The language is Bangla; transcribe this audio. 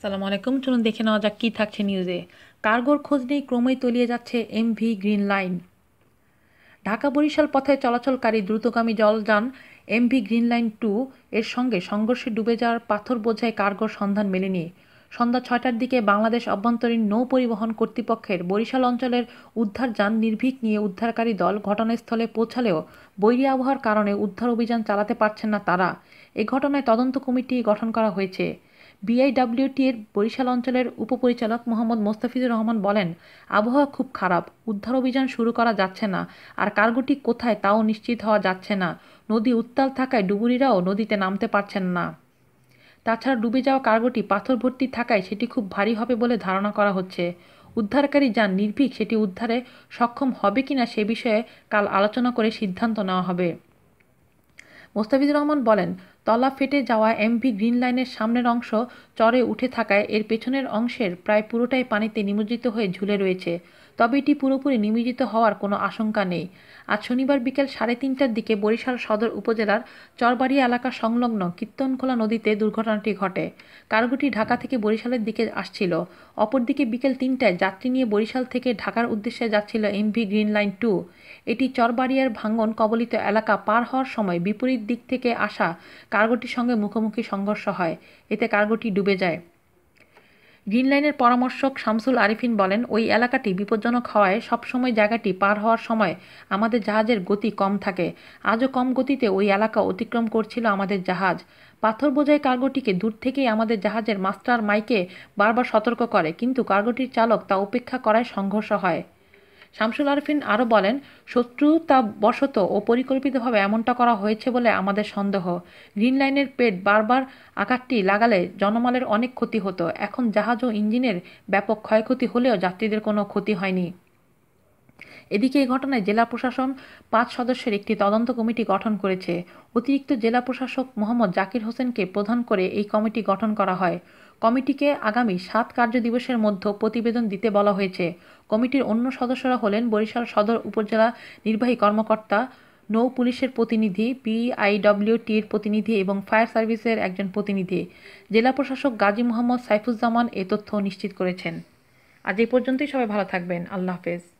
আসসালামু আলাইকুম। চলুন দেখে নেওয়া যাক কী থাকছে নিউজে কার্গোর খোঁজ নেই ক্রমেই তলিয়ে যাচ্ছে MV Green Line Dhaka Barishal পথে চলাচলকারী দ্রুতগামী জলযান এমভি গ্রিন লাইন টু এর সঙ্গে সংঘর্ষে ডুবে যাওয়ার পাথর বোঝায় কার্গোর সন্ধান মেলেনি। সন্ধ্যা ছয়টার দিকে বাংলাদেশ অভ্যন্তরীণ নৌ পরিবহন কর্তৃপক্ষের বরিশাল অঞ্চলের উদ্ধার যান নির্ভীক নিয়ে উদ্ধারকারী দল ঘটনাস্থলে পৌঁছালেও বৈরী আবহাওয়ার কারণে উদ্ধার অভিযান চালাতে পারছেন না তারা। এ ঘটনায় তদন্ত কমিটি গঠন করা হয়েছে। বিআইডব্লিউটির বরিশাল অঞ্চলের উপপরিচালক মোহাম্মদ মোস্তাফিজুর রহমান বলেন, আবহাওয়া খুব খারাপ, উদ্ধার অভিযান শুরু করা যাচ্ছে না, আর কার্গোটি কোথায় তাও নিশ্চিত হওয়া যাচ্ছে না, নদী উত্তাল থাকায় ডুবুরিরাও নদীতে নামতে পারছেন না। তাছাড়া ডুবে যাওয়া কার্গোটি পাথর ভর্তি থাকায় সেটি খুব ভারী হবে বলে ধারণা করা হচ্ছে। উদ্ধারকারী যান নির্ভীক, সেটি উদ্ধারে সক্ষম হবে কিনা সে বিষয়ে কাল আলোচনা করে সিদ্ধান্ত নেওয়া হবে। মোস্তাফিজুর রহমান বলেন তলা ফেটে যাওয়া এমভি গ্রিন লাইনের সামনের অংশ চরে উঠে থাকায় এর পেছনের অংশের প্রায় পুরোটাই পানিতে নিমজ্জিত হয়ে ঝুলে রয়েছে। তবে এটি পুরোপুরি নিমজ্জিত হওয়ার কোনো আশঙ্কা নেই। আজ শনিবার বিকেল সাড়ে তিনটার দিকে বরিশাল সদর উপজেলার চরবাড়িয়া এলাকা সংলগ্ন কীর্তনখোলা নদীতে দুর্ঘটনাটি ঘটে। কার্গোটি ঢাকা থেকে বরিশালের দিকে আসছিল। অপরদিকে বিকেল তিনটায় যাত্রী নিয়ে বরিশাল থেকে ঢাকার উদ্দেশ্যে যাচ্ছিল এমভি গ্রিন লাইন টু। এটি চরবাড়িয়ার ভাঙ্গন কবলিত এলাকা পার হওয়ার সময় বিপরীত দিক থেকে আসা কার্গোটির সঙ্গে মুখোমুখি সংঘর্ষ হয়। এতে কার্গোটি ডুবে যায়। গ্রিন লাইনের পরামর্শক শামসুল আরিফিন বলেন, ওই এলাকাটি বিপজ্জনক হওয়ায় সবসময় জায়গাটি পার হওয়ার সময় আমাদের জাহাজের গতি কম থাকে। আজও কম গতিতে ওই এলাকা অতিক্রম করছিল আমাদের জাহাজ। পাথর বোঝাই কার্গোটিকে দূর থেকেই আমাদের জাহাজের মাস্টার মাইকে বারবার সতর্ক করে, কিন্তু কার্গোটির চালক তা উপেক্ষা করায় সংঘর্ষ হয়। শামসুল আরফিন আরও বলেন শত্রুতা বশত ও পরিকল্পিতভাবে এমনটা করা হয়েছে বলে আমাদের সন্দেহ। গ্রিন লাইনের পেট বারবার আকারটি লাগালে জনমালের অনেক ক্ষতি হতো। এখন জাহাজ ও ইঞ্জিনের ব্যাপক ক্ষয়ক্ষতি হলেও যাত্রীদের কোনো ক্ষতি হয়নি। এদিকে এই ঘটনায় জেলা প্রশাসন পাঁচ সদস্যের একটি তদন্ত কমিটি গঠন করেছে। অতিরিক্ত জেলা প্রশাসক মোহাম্মদ জাকির হোসেনকে প্রধান করে এই কমিটি গঠন করা হয়। কমিটিকে আগামী সাত কার্য দিবসের মধ্যে প্রতিবেদন দিতে বলা হয়েছে। কমিটির অন্য সদস্যরা হলেন বরিশাল সদর উপজেলা নির্বাহী কর্মকর্তা, নৌ পুলিশের প্রতিনিধি পিআইডব্লিউটির প্রতিনিধি এবং ফায়ার সার্ভিসের একজন প্রতিনিধি। জেলা প্রশাসক গাজী মোহাম্মদ সাইফুজ্জামান এ তথ্য নিশ্চিত করেছেন। আজ এই পর্যন্তই সবাই ভালো থাকবেন। আল্লাহ হাফেজ।